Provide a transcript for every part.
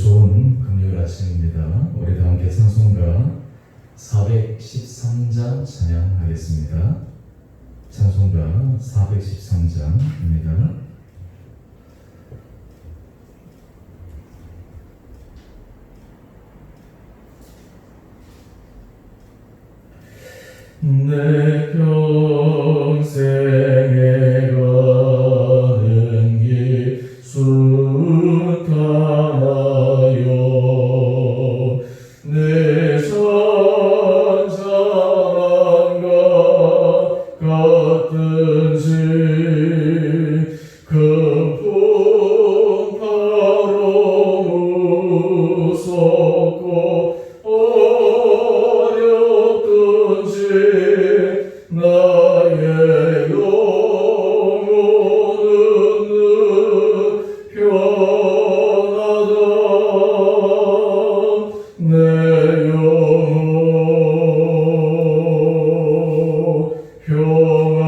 좋은 금요일 아침입니다. 우리 다 함께 찬송가 413장 찬양하겠습니다. 찬송가 413장입니다. 내 편. Oh.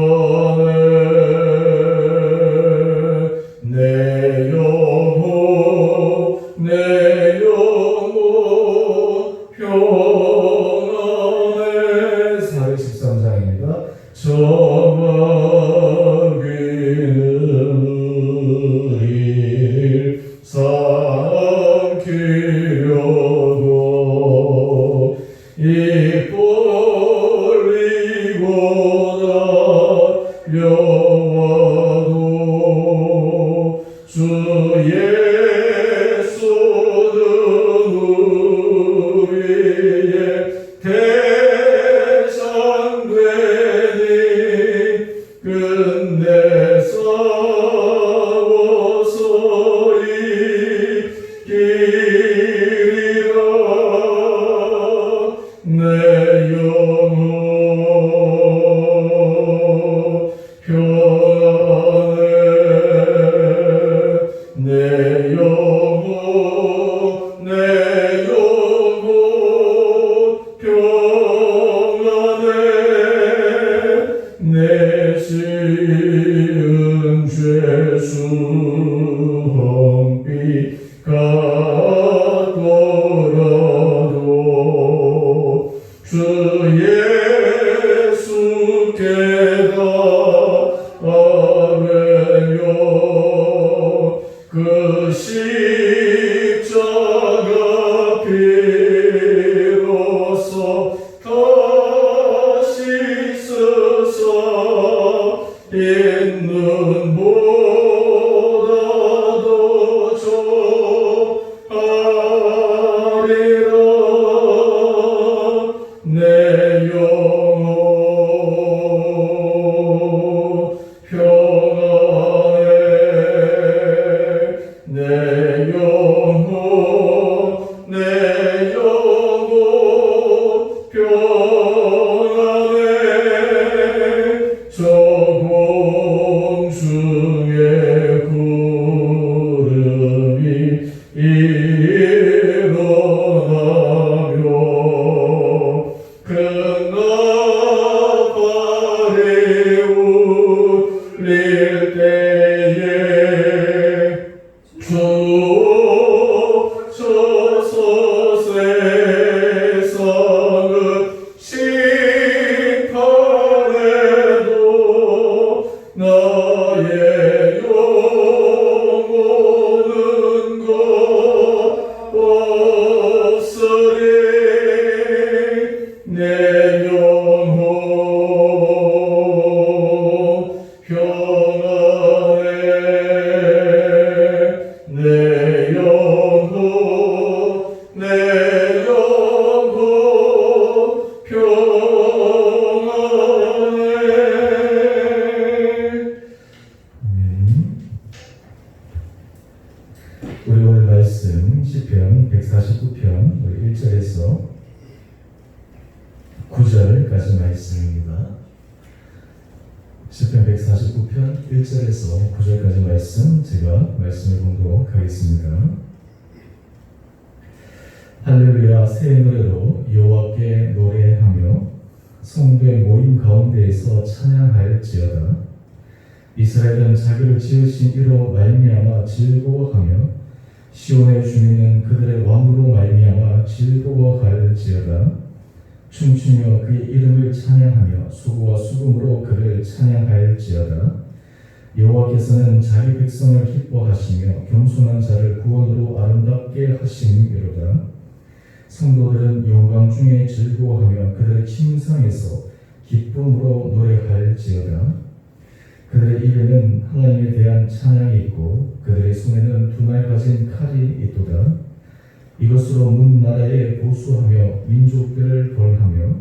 모임 가운데에서 찬양하였지어다. 이스라엘은 자기를 지으신 이로 말미암아 즐거워하며 시온의 주민은 그들의 왕으로 말미암아 즐거워할지어다. 춤추며 그의 이름을 찬양하며 수고와 수금으로 그를 찬양할지어다. 여호와께서는 자기 백성을 기뻐하시며 겸손한 자를 구원으로 아름답게 하심이로다. 성도들은 영광 중에 즐거워하며 그를 침상에서 기쁨으로 노래할지어다 그들의 입에는 하나님에 대한 찬양이 있고 그들의 손에는 두날 가진 칼이 있도다. 이것으로 문 나라에 보수하며 민족들을 벌하며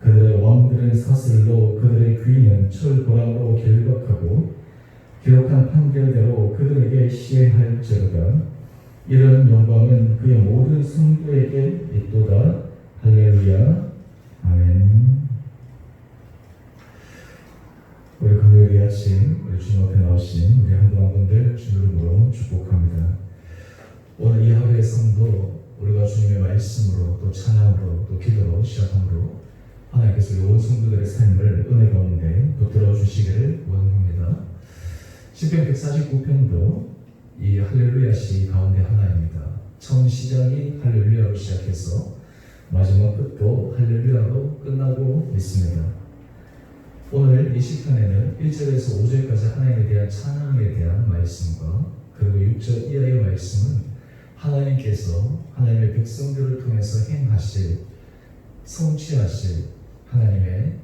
그들의 왕들은 사슬로 그들의 귀는 철고랑으로 결박하고 기록한 판결대로 그들에게 시행할지어다. 이런 영광은 그의 모든 성도에게 있도다. 할렐루야. 아멘. 우리 금요일 아침 우리 주님 앞에 나오신 우리 한분한 분들 주님 이름으로 축복합니다. 오늘 이 하루의 성도 우리가 주님의 말씀으로 또 찬양으로 또 기도로 시작함으로 하나님께서 온 성도들의 삶을 은혜 가운데 붙들어 주시기를 원합니다. 시편 149편도 이 할렐루야 시 가운데 하나입니다. 처음 시작이 할렐루야로 시작해서 마지막 끝도 할렐루야로 끝나고 있습니다. 오늘 이 시편에는 1절에서 5절까지 하나님에 대한 찬양에 대한 말씀과 그리고 6절 이하의 말씀은 하나님께서 하나님의 백성들을 통해서 행하실 성취하실 하나님의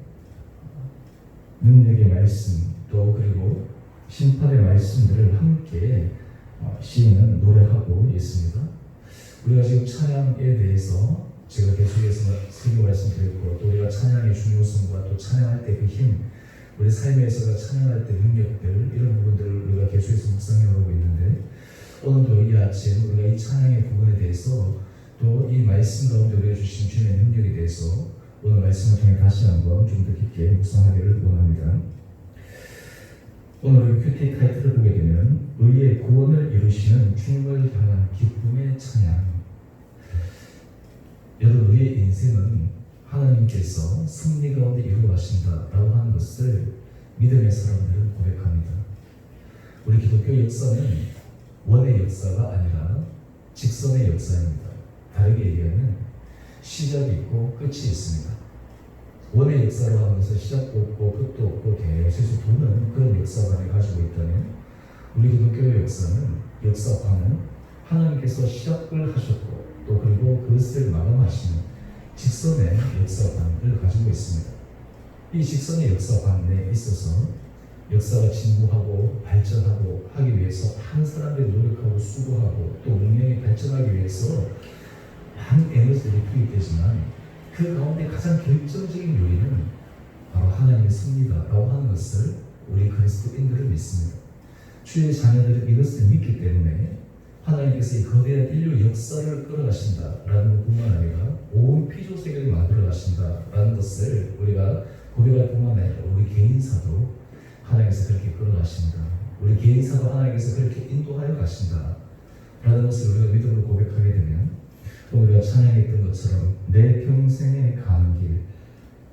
능력의 말씀 또 그리고 심판의 말씀들을 함께 어, 시인은 노래하고 있습니다. 우리가 지금 찬양에 대해서 제가 계속해서 설교 말씀드렸고 또 우리가 찬양의 중요성과 또 찬양할 때 그 힘, 우리 삶에서 찬양할 때 능력들 이런 부분들을 우리가 계속해서 묵상해오고 있는데 오늘도 이 아침 우리가 이 찬양의 부분에 대해서 또 이 말씀 가운데 우리가 주신 주님의 능력에 대해서 오늘 말씀을 통해 다시 한번 좀 더 깊게 묵상하기를 원합니다. 오늘 큐티 타이틀을 보게 되면 의의 구원을 이루시는 주님을 향한 기쁨의 찬양 여러분 우리의 인생은 하나님께서 승리 가운데 이루어 가신다라고 하는 것을 믿음의 사람들은 고백합니다. 우리 기독교 역사는 원의 역사가 아니라 직선의 역사입니다. 다르게 얘기하면 시작이 있고 끝이 있습니다. 원의 역사로 것은 시작도 없고 끝도 없고 계속 도는 그런 역사관을 가지고 있다면 우리 기독교의 역사는 역사관은 하나님께서 시작을 하셨고 또 그리고 그것을 마감하시는 직선의 역사관을 가지고 있습니다. 이 직선의 역사관에 있어서 역사가 진보하고 발전하고 하기 위해서 많은 사람들이 노력하고 수고하고 또 운명이 발전하기 위해서 많은 에너지들이 투입되지만 그 가운데 가장 결정적인 요인은 바로 하나님의 승리다라고 하는 것을 우리 그리스도인들은 믿습니다. 주의 자녀들은 이것을 믿기 때문에 하나님께서 이 거대한 인류 역사를 끌어가신다라는 것뿐만 아니라 온 피조 세계를 만들어 가신다라는 것을 우리가 고백할 뿐만 아니라 우리 개인사도 하나님께서 그렇게 끌어가신다. 우리 개인사도 하나님께서 그렇게 인도하여 가신다 라는 것을 우리가 믿음으로 고백하게 되면 또 우리가 찬양했던 것처럼 내 평생에 가는 길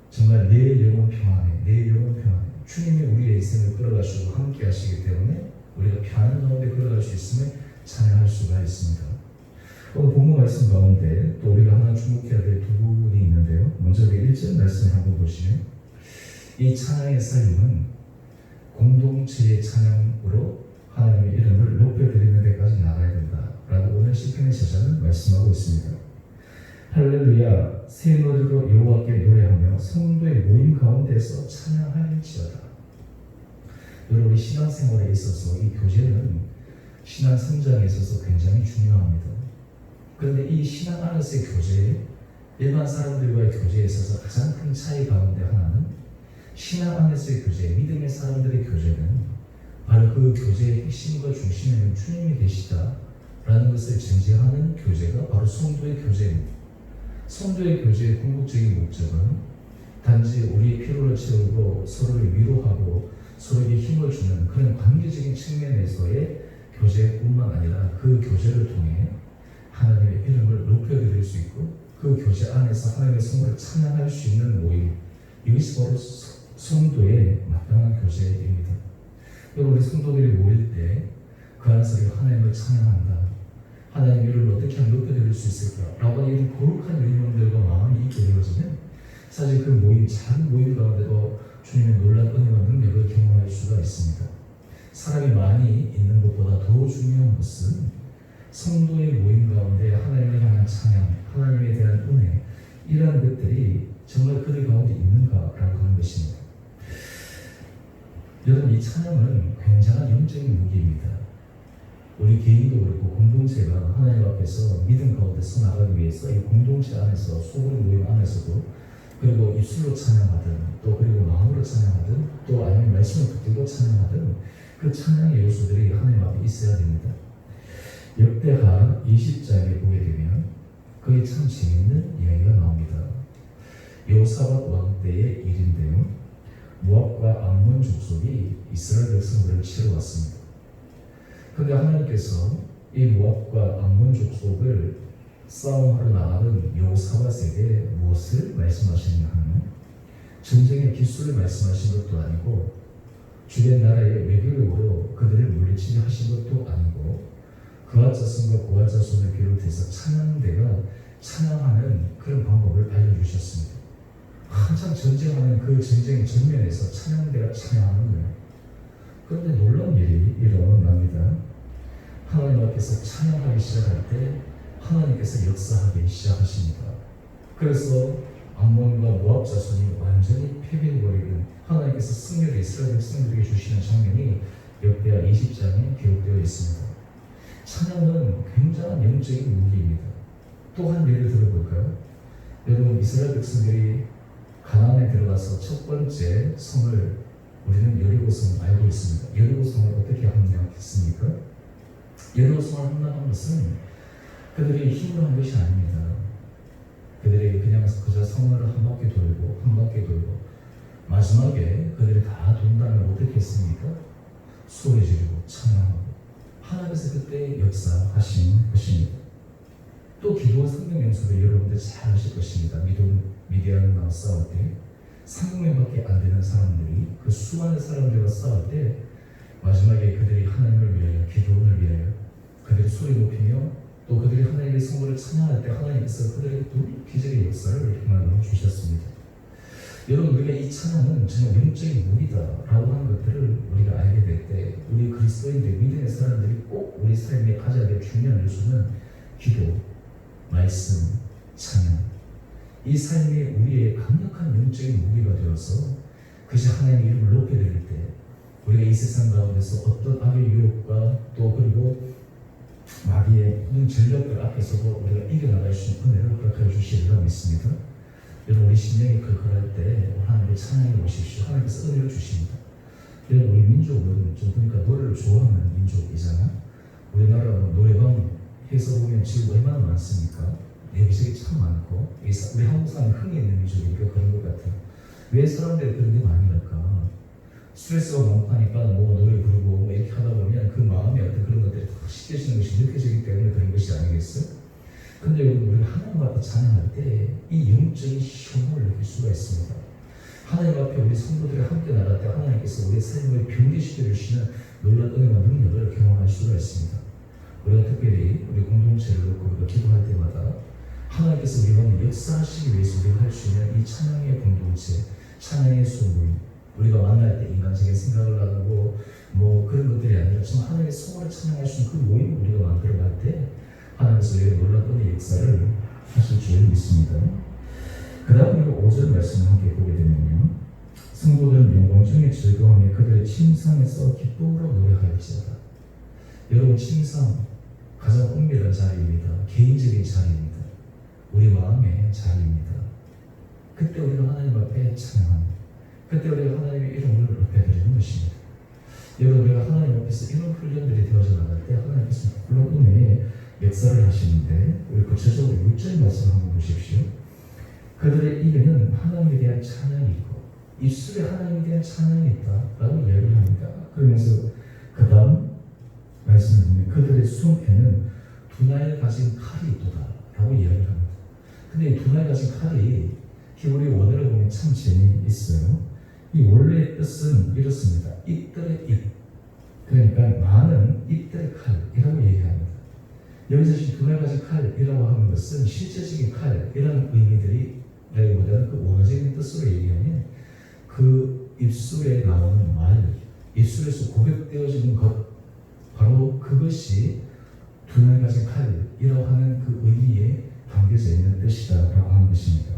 정말 내 영혼 평안에 내 영혼 평안에 주님이 우리의 인생을 끌어가시고 함께 하시기 때문에 우리가 편안 가운데 끌어갈 수 있음을 찬양할 수가 있습니다. 오늘 본문 말씀 가운데 또 우리가 하나 주목해야 될 두 부분이 있는데요. 먼저 그 1절 말씀을 한번 보시면 이 찬양의 삶은 공동체의 찬양으로 하나님의 이름을 높여드리는 데까지 나가야 된다라고 오늘 시편의 저자는 말씀하고 있습니다. 할렐루야 새 노래로 여호와께 노래하며 성도의 모임 가운데서 찬양할지어다. 여러분 신앙생활에 있어서 이 교제는 신앙 성장에 있어서 굉장히 중요합니다. 그런데 이 신앙 안에서의 교제, 일반 사람들과의 교제에 있어서 가장 큰 차이 가운데 하나는 신앙 안에서의 교제, 믿음의 사람들의 교제는 바로 그 교제의 핵심과 중심에는 주님이 계시다라는 것을 전제하는 교제가 바로 성도의 교제입니다. 성도의 교제의 궁극적인 목적은 단지 우리의 피로를 채우고 서로를 위로하고 서로에게 힘을 주는 그런 관계적인 측면에서의 교제뿐만 아니라 그 교제를 통해 하나님의 이름을 높여드릴 수 있고 그 교제 안에서 하나님의 성을 찬양할 수 있는 모임 이것이 바로 성도의 마땅한 교제입니다. 여러분 우리 성도들이 모일 때 그 안에서 하나님을 찬양한다. 하나님 이를 어떻게 하면 높여드릴 수 있을까라고 하는 이런 거룩한 의문들과 마음이 있게 되어지면 사실 그 모임 작은 모임 가운데도 주님의 놀란 은혜와 능력을 경험할 수가 있습니다. 사람이 많이 있는 것보다 더 중요한 것은 성도의 모임 가운데 하나님을 향한 찬양, 하나님에 대한 은혜 이러한 것들이 정말 그들 가운데 있는가라고 하는 것입니다. 여러분 이 찬양은 굉장한 영적인 무기입니다. 우리 개인도 그렇고 공동체가 하나님 앞에서 믿음 가운데 서 나가기 위해서 이 공동체 안에서 소그룹 모임 안에서도 그리고 입술로 찬양하든 또 그리고 마음으로 찬양하든 또 아니면 말씀을 붙들고 찬양하든 그 찬양의 요소들이 하나님 앞에 있어야 됩니다. 역대하 20장에 보게 되면 거기 참 재밌는 이야기가 나옵니다. 요사밧 왕 때의 일인데요. 모압과 암몬 족속이 이스라엘 백성들을 치러 왔습니다. 그런데 하나님께서 이 모압과 암몬 족속을 싸움하러 나가는 요사밧에게 무엇을 말씀하시냐 하면 전쟁의 기술을 말씀하신 것도 아니고 주변 나라의 외교력으로 그들을 물리치려 하신 것도 아니고 그와 자손과 고와 자손을 비롯해서 찬양대가 찬양하는 그런 방법을 알려주셨습니다. 한참 전쟁하는 그 전쟁의 전면에서 찬양대가 찬양하는 거예요. 그런데 놀라운 일이 일어납니다. 하나님 앞에서 찬양하기 시작할 때 하나님께서 역사하기 시작하십니다. 그래서 암몬 하나님께서 승리를 이스라엘 백성들에게 주시는 장면이 역대하 20장에 기록되어 있습니다. 찬양은 굉장한 영적인 무기입니다. 또 한 예를 들어볼까요? 여러분 이스라엘 백성들이 가나안에 들어가서 첫 번째 성을 우리는 여리고성을 알고 있습니다. 여리고성을 어떻게 함락했습니까? 여리고성을 함락한 것은 그들이 힘으로 한 것이 아닙니다. 그들이 그냥 그저 성을 한 바퀴 돌고 한 바퀴 돌고 마지막에 그들이 다 돈다면 어떻게 했습니까? 소리 지르고 찬양하고 하나님께서 그때 역사하신 것입니다. 또 기도와 성경 연습을 여러분들 잘 하실 것입니다. 미돈 미디안과 싸울 때 3명밖에 안 되는 사람들이 그 수많은 사람들과 싸울 때 마지막에 그들이 하나님을 위하여 기도원을 위하여 그들이 소리 높이며 또 그들이 하나님의 성물을 찬양할 때 하나님께서 그들에게 또 기적의 역사를 행하여 주셨습니다. 여러분 우리가 이 찬양은 정말 영적인 무기다라고 하는 것들을 우리가 알게 될 때 우리 그리스도인들 믿음의 사람들이 꼭 우리 삶에 가져야 될 중요한 요소는 기도, 말씀, 찬양 이 삶이 우리의 강력한 영적인 무기가 되어서 그것이 하나님의 이름을 높게 드릴 때 우리가 이 세상 가운데서 어떤 악의 유혹과 또 그리고 마귀의 모든 전력들 앞에서도 우리가 이겨나갈 수 있는 은혜를 허락하여 주시리라 믿습니다. 여러분 우리 심령이 걸걸할 때 하나님의 찬양해 오십시오. 하나님께서 은혜를 주십니다. 여러분 우리 민족은 좀 보니까 노래를 좋아하는 민족이잖아. 우리나라는 노래방 해서 보면 지금 얼마나 많습니까? 여기저기 참 많고 우리 한국 사람이 흥이 있는 민족이니까 그런 것 같아요. 왜 사람들이 그런 게 많을까? 스트레스가 많고 하니까 뭐 노래 부르고 뭐 이렇게 하다 보면 그 마음의 어떤 그런 것들이 탁 씻겨지는 것이 느껴지기 때문에 그런 것이 아니겠어요? 근데 우리가 하나님 앞에 찬양할 때 이 영적인 시험을 느낄 수가 있습니다. 하나님 앞에 우리 성도들이 함께 나갈 때 하나님께서 우리 삶을 변개시켜 주시는 놀라운 은혜와 능력을 경험할 수가 있습니다. 우리가 특별히 우리 공동체를 놓고 우리가 기도할 때마다 하나님께서 우리 가운데 역사하시기 위해서 우리가 할 수 있는 이 찬양의 공동체, 찬양의 소문, 우리가 만날 때 인간적인 생각을 나누고 뭐 그런 것들이 아니라 정말 하나님의 성화를 찬양할 수 있는 그 모임을 우리가 만들어 갈 때 하나님께서 우리의 놀라운 역사를 하실 줄 믿습니다. 그 다음 우리가 5절 말씀을 함께 보게 되면요. 성도들은 영광 중에 즐거워하며 그들의 침상에서 기쁨으로 노래하였지어다. 여러분 침상 가장 은밀한 자리입니다. 개인적인 자리입니다. 우리 마음의 자리입니다. 그때 우리가 하나님 앞에 찬양합니다. 그때 우리가 하나님의 이름을 높여드리는 것입니다. 여러분 우리가 하나님 앞에서 이런 훈련들이 되어져 나갈 때 하나님께서 물론 은혜의 역사를 하시는데 우리 구체적으로 6절 말씀 한번 보십시오. 그들의 입에는 하나님에 대한 찬양이 있고 입술에 하나님에 대한 찬양이 있다라고 이야기를 합니다. 그러면서 그 다음 말씀을 보면 그들의 손에는 두날 가진 칼이 있도다라고 이야기를 합니다. 근데 이 두날 가진 칼이 히브리 원어를 보면 참 재미있어요. 이 원래의 뜻은 이렇습니다. 입들의 입. 그러니까 많은 입들의 칼이라고 얘기합니다. 여기서 지금 두날 가진 칼이라고 하는 것은 실제적인 칼이라는 의미들이 라기보다는 그 원어적인 뜻으로 얘기하면 그 입술에 나오는 말, 입술에서 고백되어지는 것, 바로 그것이 두날 가진 칼이라고 하는 그 의미에 담겨져 있는 뜻이다라고 하는 것입니다.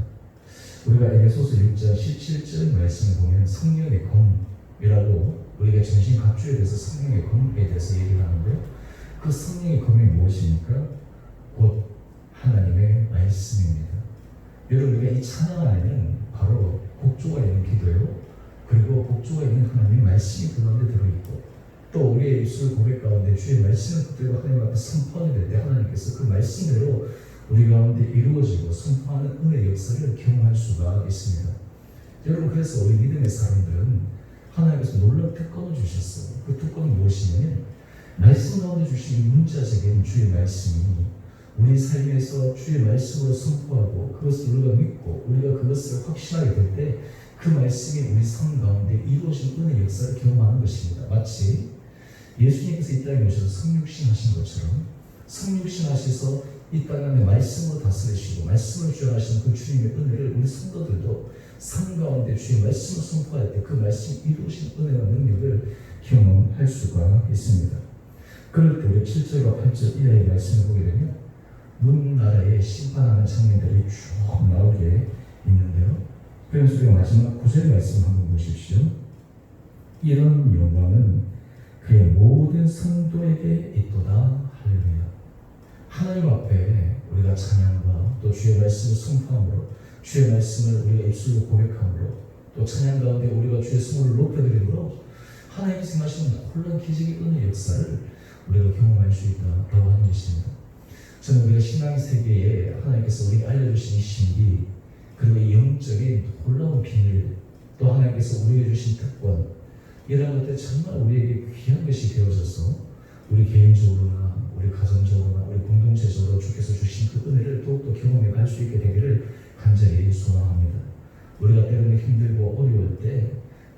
우리가 에베소서 6장 17절 말씀을 보면 성령의 검이라고 우리가 정신 갑주에 대해서 성령의 검에 대해서 얘기를 하는데요. 그 성령의 검이 무엇입니까? 곧 하나님의 말씀입니다. 여러분 우리가 이 찬양 안에는 바로 곡조가 있는 기도요. 그리고 곡조가 있는 하나님의 말씀이 그 가운데 들어있고 또 우리의 입술 고백 가운데 주의 말씀을 붙들고 하나님 앞에 선포하게 될때 하나님께서 그 말씀대로 우리 가운데 이루어지고 선포하는 은혜의 역사를 경험할 수가 있습니다. 여러분 그래서 우리 믿음의 사람들은 하나님께서 놀라운 특권을 주셨어요. 그 특권은 무엇이냐면 말씀 가운데 주신 문자적인 주의 말씀이 우리 삶에서 주의 말씀으로 선포하고 그것을 우리가 믿고 우리가 그것을 확신하게 될 때 그 말씀이 우리 삶 가운데 이루어진 은혜 역사를 경험하는 것입니다. 마치 예수님께서 이 땅에 오셔서 성육신 하신 것처럼 성육신 하셔서 이 땅 안에 말씀으로 다스리시고 말씀을 주장하시는 그 주님의 은혜를 우리 성도들도 삶 가운데 주의 말씀을 선포할 때 그 말씀 이루신 은혜와 능력을 경험할 수가 있습니다. 그럴 때 우리 7절과 8절 이하의 말씀을 보게 되면 문 나라에 심판하는 장면들이 쭉 나오게 있는데요. 우리가 마지막 9절 말씀 한번 보십시오. 이런 영광은 그의 모든 성도에게 있도다. 할렐루야. 하나님 앞에 우리가 찬양과 또 주의 말씀을 선포함으로 주의 말씀을 우리가 입술로 고백함으로 또 찬양 가운데 우리가 주의 승을 높여드림으로 하나님이 생각하시는 놀라운 기적의 은혜 역사를 우리가 경험할 수 있다라고 하는 것입니다. 저는 우리가 신앙 세계에 하나님께서 우리에게 알려주신 이 신비 그리고 이 영적인 놀라운 비밀 또 하나님께서 우리에게 주신 특권 이런 것들 정말 우리에게 귀한 것이 되어져서 우리 개인적으로나 우리 가정적으로나 우리 공동체적으로 주께서 주신 그 은혜를 더욱더 경험해 갈 수 있게 되기를 간절히 소망합니다. 우리가 때로는 힘들고 어려울 때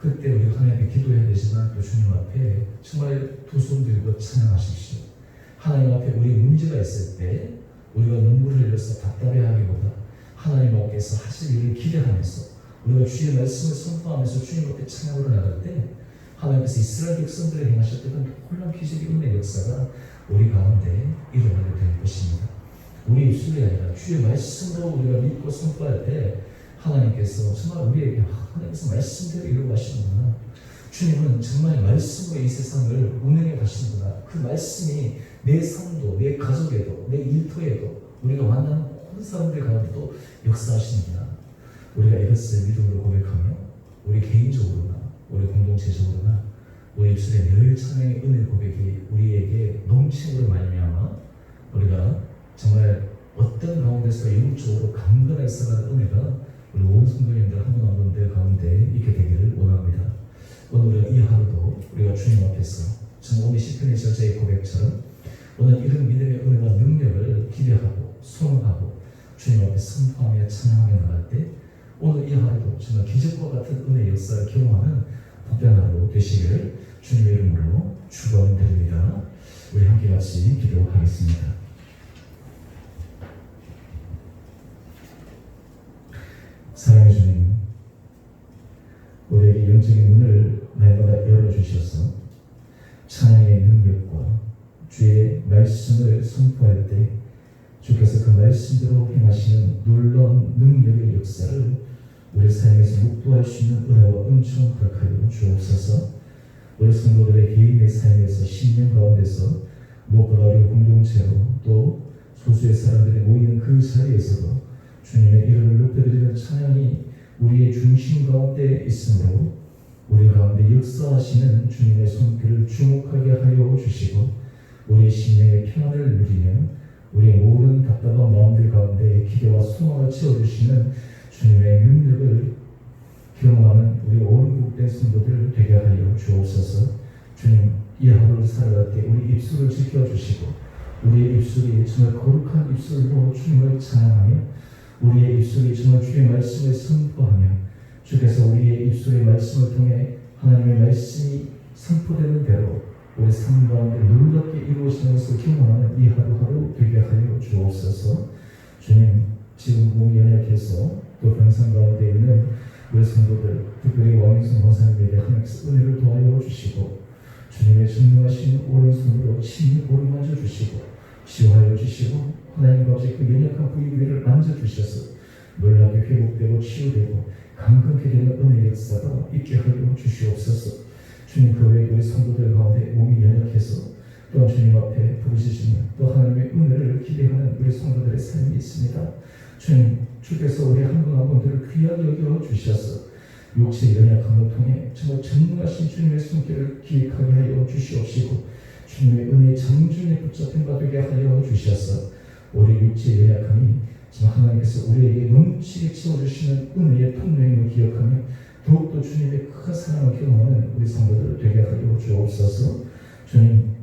그때 우리가 하나님께 기도해야 되지만 또 주님 앞에 정말 두 손 들고 찬양하십시오. 하나님 앞에 우리 문제가 있을 때 우리가 눈물을 흘려서 답답해하기보다 하나님 앞에서 하실 일을 기대하면서 우리가 주의 말씀을 선포하면서 주님 앞에 찬양으로 나갈 때 하나님께서 이스라엘 백성들을 행하셨던 놀라운 기적의 은혜 역사가 우리 가운데 일어나게 될 것입니다. 우리 입술이 아니라 주의 말씀으로 우리가 믿고 선포할 때 하나님께서 정말 우리에게 아, 하나님께서 말씀대로 이루어 가시는구나. 주님은 정말 말씀으로 이 세상을 운행해 가시는구나. 그 말씀이 내 삶도, 내 가족에도, 내 일터에도 우리가 만나는 모든 사람들 가운데도 역사하시는구나. 우리가 이것을 믿음으로 고백하며 우리 개인적으로나 우리 공동체적으로나 우리 입술에 늘 찬양의 은혜 고백이 우리에게 넘침으로 말미암아 우리가 정말 어떤 가운데서 영적으로 강건하게 살아가는 은혜가 온 성도님들 한 분 한 분들 가운데 있게 되기를 원합니다. 오늘 우리가 이 하루도 우리가 주님 앞에서 정말 오늘 시편의 저자의 고백처럼 오늘 이런 믿음의 은혜와 능력을 기대하고 소망하고 주님 앞에 선포하며 찬양하며 나갈 때 오늘 이 하루도 정말 기적과 같은 은혜의 역사를 경험하는 복된 하루 되시기를 주님의 이름으로 축원드립니다. 우리 함께 같이 기도하겠습니다. 사랑의 주님, 우리에게 영적인 눈을 날마다 열어주셔서 찬양의 능력과 주의 말씀을 선포할 때 주께서 그 말씀대로 행하시는 놀라운 능력의 역사를 우리 삶에서 묵도할 수 있는 은혜와 은총 허락하여 주옵소서. 우리 성도들의 개인의 삶에서 신년 가운데서 무엇보다 우리 공동체로 또 소수의 사람들이 모이는 그 자리에서도 주님의 이름을 높여드리는 찬양이 우리의 중심 가운데 있으므로 우리 가운데 역사하시는 주님의 손길을 주목하게 하여 주시고 우리의 심령의 평안을 누리며 우리의 모든 답답한 마음들 가운데 기대와 소망을 채워주시는 주님의 능력을 경험하는 우리 온 국대 성도들 되게 하여 주옵소서. 주님 이 하루를 살아갈 때 우리 입술을 지켜주시고 우리의 입술이 정말 거룩한 입술로 주님을 찬양하며 우리의 입술이 정말 주의 말씀을 선포하며 주께서 우리의 입술의 말씀을 통해 하나님의 말씀이 선포되는 대로 우리 삶 가운데 놀랍게 이루어지는 것을 경험하는 이 하루하루 되게 하여 주옵소서. 주님, 지금 몸이 연약해서 또 병상 가운데 있는 우리 성도들, 특별히 왕인순 권사님에게 하나님께서 은혜를 도와여 주시고 주님의 전능하신 오른손으로 친히 오르만져 주시고 치유하여 주시고 하나님 아버지 그 연약한 부위 위를 만져 주셔서 놀라게 회복되고 치유되고 강건케 되는 은혜의 역사가 있게 하여 주시옵소서. 주님 그 외에 우리 성도들 가운데 몸이 연약해서 또한 주님 앞에 부르시시며 또 하나님의 은혜를 기대하는 우리 성도들의 삶이 있습니다. 주님 주께서 우리 한분한 분들을 귀하게 여겨 주셔서 육체의 연약함을 통해 정말 전능하신 주님의 손길을 기획하게 하여 주시옵시고 주님의 은혜의 장중에 붙잡힌 바 되게 하여 주셔서 우리 육체의 연약함이 정말 하나님께서 우리에게 넘치게 채워주시는 은혜의 통로임을 기억하며 더욱더 주님의 큰 사랑을 경험하는 우리 성도들 되게 하여 주옵소서. 주님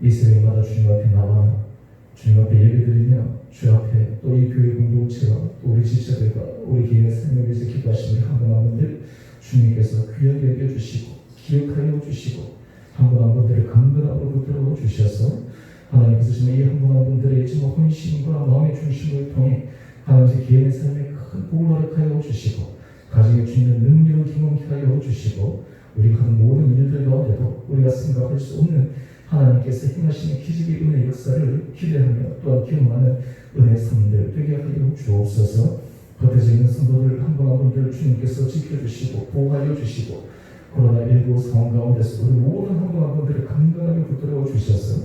이 새벽마다 주님 앞에 나와 주님 앞에 예배드리며 주 앞에 또 이 교회 공동체와 또 우리 지체들과 우리 개인의 삶을 위해서 기도하시는 한분 한 분들 주님께서 귀하게 여겨주시고 기억하여 주시고 한분한 분들을 강건함으로 붙들어 주셔서 하나님께서 지금 이한분한 분들의 지금 헌신과 마음의 중심을 통해 하나님의 개인의 삶에 큰 복을 허락하여 주시고 가정에 주님의 능력을 경험케 하여 주시고 우리가 모든 일들 가운데도 우리가 생각할 수 없는 하나님께서 행하시는 기적의 은혜 역사를 기대하며 또한 경험하는 은혜 삶들 되게 하여 주옵소서. 겉에서 있는 성도들 한분한 분들 주님께서 지켜주시고 보호하여 주시고 코로나19 상황 가운데서 우리 모든 분들을 강건하게 붙들어 주셔서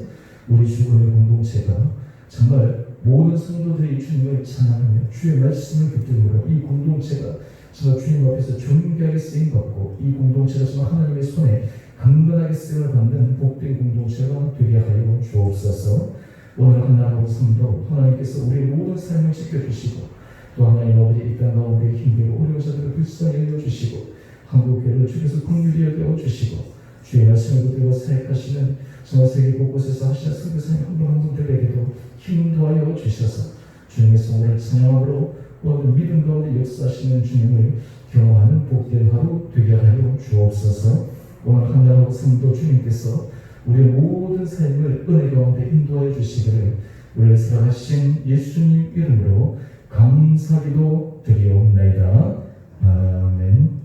우리 주권의 공동체가 정말 모든 성도들이 주님을 찬양하며 주의 말씀을 붙들므로 이 공동체가 정말 주님 앞에서 존귀하게 쓰임 받고 이 공동체가 정말 하나님의 손에 강건하게 쓰임을 받는 복된 공동체가 되게 하여 주옵소서. 오늘 한나라고 삶도 하나님께서 우리의 모든 삶을 지켜주시고 또 하나님 아버지 이 땅 가운데 힘들고 어려운 자들을 불쌍히 여겨주시고 한국교회를 주께서 긍휼히 여겨 주시고 주의 말씀을 붙들고 사역하시는 정말 세계 곳곳에서 하시는 선교사님 한분한 분들에게도 힘 도하여 주셔서 주님의 성을 찬양함으로 모든 믿음 가운데 역사하시는 주님을 경험하는 복된 하루 되게 하여 주옵소서 오늘 한나라고 삶도 주님께서 우리의 모든 삶을 은혜 가운데 인도하여 주시기를 우리를 사랑하신 예수님 이름으로 감사기도 드리옵나이다. 아멘.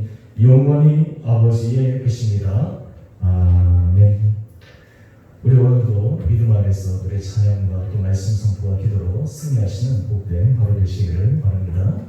영원히 아버지의 것입니다. 아멘. 우리 오늘도 믿음 안에서 우리 찬양과 또 말씀 선포와 기도로 승리하시는 복된 바로 되시기를 바랍니다.